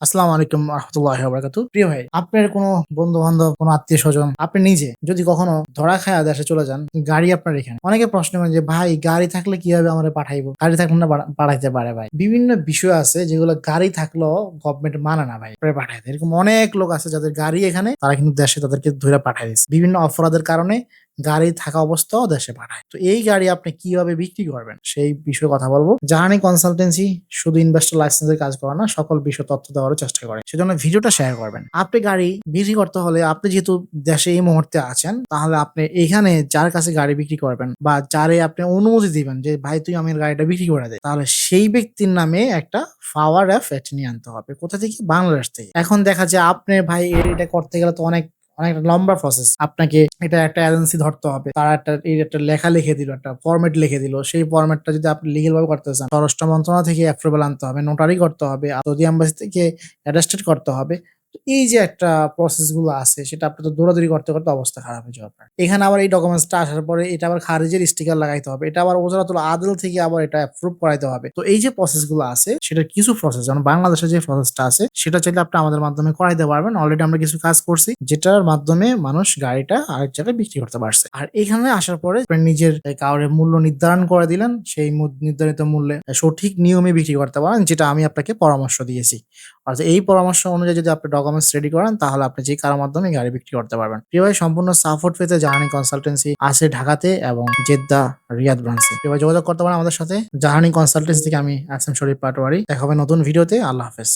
আসসালামু আলাইকুম রহমতুল্লাহ বরকাতু প্রিয় ভাই, আপনার কোনো বন্ধু বান্ধব কোনো আত্মীয় স্বজন আপনি নিজে যদি কখনো ধরা খায় দেশে চলে যান, গাড়ি আপনার এখানে। অনেকে প্রশ্ন করেন যে, ভাই, গাড়ি থাকলে কীভাবে আমরা পাঠাইবো? গাড়ি থাকলে না পাঠা- পাঠাইতে পারে ভাই। বিভিন্ন বিষয় আছে যেগুলো গাড়ি থাকলেও গভর্নমেন্ট মানে না ভাই পাঠাইতে। এরকম অনেক লোক আছে যাদের গাড়ি এখানে, তারা কিন্তু দেশে তাদেরকে ধরে পাঠাই দিচ্ছে বিভিন্ন অপরাধের কারণে গাড়ি থাকা অবস্থাও দেশে পাঠায়। তো এই গাড়ি আপনি কীভাবে বিক্রি করবেন সেই বিষয়ে কথা বলব। জাহানি কনসালটেন্সি শুধু ইনভেস্টর লাইসেন্সের কাজ করে না, সকল বিষয় তথ্য দেওয়ার চেষ্টা করে। সেজন্য ভিডিওটা শেয়ার করবেন। আপনি গাড়ি বিক্রি করতে হলে আপনি যেহেতু দেশে এই মুহূর্তে আছেন, তাহলে আপনি এখানে যার কাছে গাড়ি বিক্রি করবেন বা যারে আপনি অনুমতি দিবেন যে, ভাই, তুই আমার গাড়িটা বিক্রি করে দে। তাহলে সেই ব্যক্তির নামে একটা পাওয়ার অ্যাপ নিয়ে আনতে হবে। কোথা থেকে? বাংলাদেশ থেকে। এখন দেখা যায় আপনি, ভাই, এটা করতে গেলে তো অনেক অনেক লম্বা প্রসেস আপনাকে এটা একটা এজেন্সি ধরতে হবে। তারা একটা, এই একটা লেখা লিখে দিল, একটা ফরম্যাট লিখে দিল। সেই ফরম্যাটটা যদি আপনি লিগেল ভাবে করতে চান, স্বরাষ্ট্র মন্ত্রণালয় থেকে অ্যাপ্রুভাল আনতে হবে নোটারি করতে হবে সৌদি আম্বাসি থেকে অ্যাডাস্টেড করতে হবে এই যে একটা প্রসেসগুলো আছে, সেটা আপনি তো দৌড়াদৌড়ি করতে করতে অবস্থা খারাপ হয়ে যাবে আপনার। এখানে আবার এই ডকুমেন্টসটা আসার পরে এটা আবার খারিজের স্টিকার লাগাইতে হবে, এটা আবার ওজরাতুল আদল থেকে আবার এটা অ্যাপ্রুভ করাইতে হবে। তো এই যে প্রসেসগুলো আছে, সেটা কিছু প্রসেস যেমন বাংলাদেশের যে প্রসেসটা আছে, সেটা চাইলে আপনি আমাদের মাধ্যমে করাইতে পারবেন। অলরেডি আমরা কিছু কাজ করছি, যেটার মাধ্যমে মানুষ গাড়িটা আরেক জায়গায় বিক্রি করতে পারছে। আর এখানে আসার পরে নিজের কাউরে মূল্য নির্ধারণ করে দিলেন, সেই নির্ধারিত মূল্যে সঠিক নিয়মে বিক্রি করতে পারেন, যেটা আমি আপনাকে পরামর্শ দিয়েছি। অর্থাৎ এই পরামর্শ অনুযায়ী যদি আপনি ডকুমেন্টস রেডি করেন, তাহলে আপনি যে কারোর মাধ্যমে গাড়ি বিক্রি করতে পারবেন। প্রিয় ভাই, সম্পূর্ণ সাপোর্ট পেতে জাহানি কনসালটেন্সি আছে ঢাকাতে এবং জেদ্দা, রিয়াদ ব্রাঞ্চে। প্রিয় ভাই, যোগাযোগ করতে পারেন আমাদের সাথে। জাহানি কনসালটেন্সি থেকে আমি আসাম শরীফ পাটোয়ারি। দেখা হবে নতুন ভিডিওতে। আল্লাহ হাফেজ।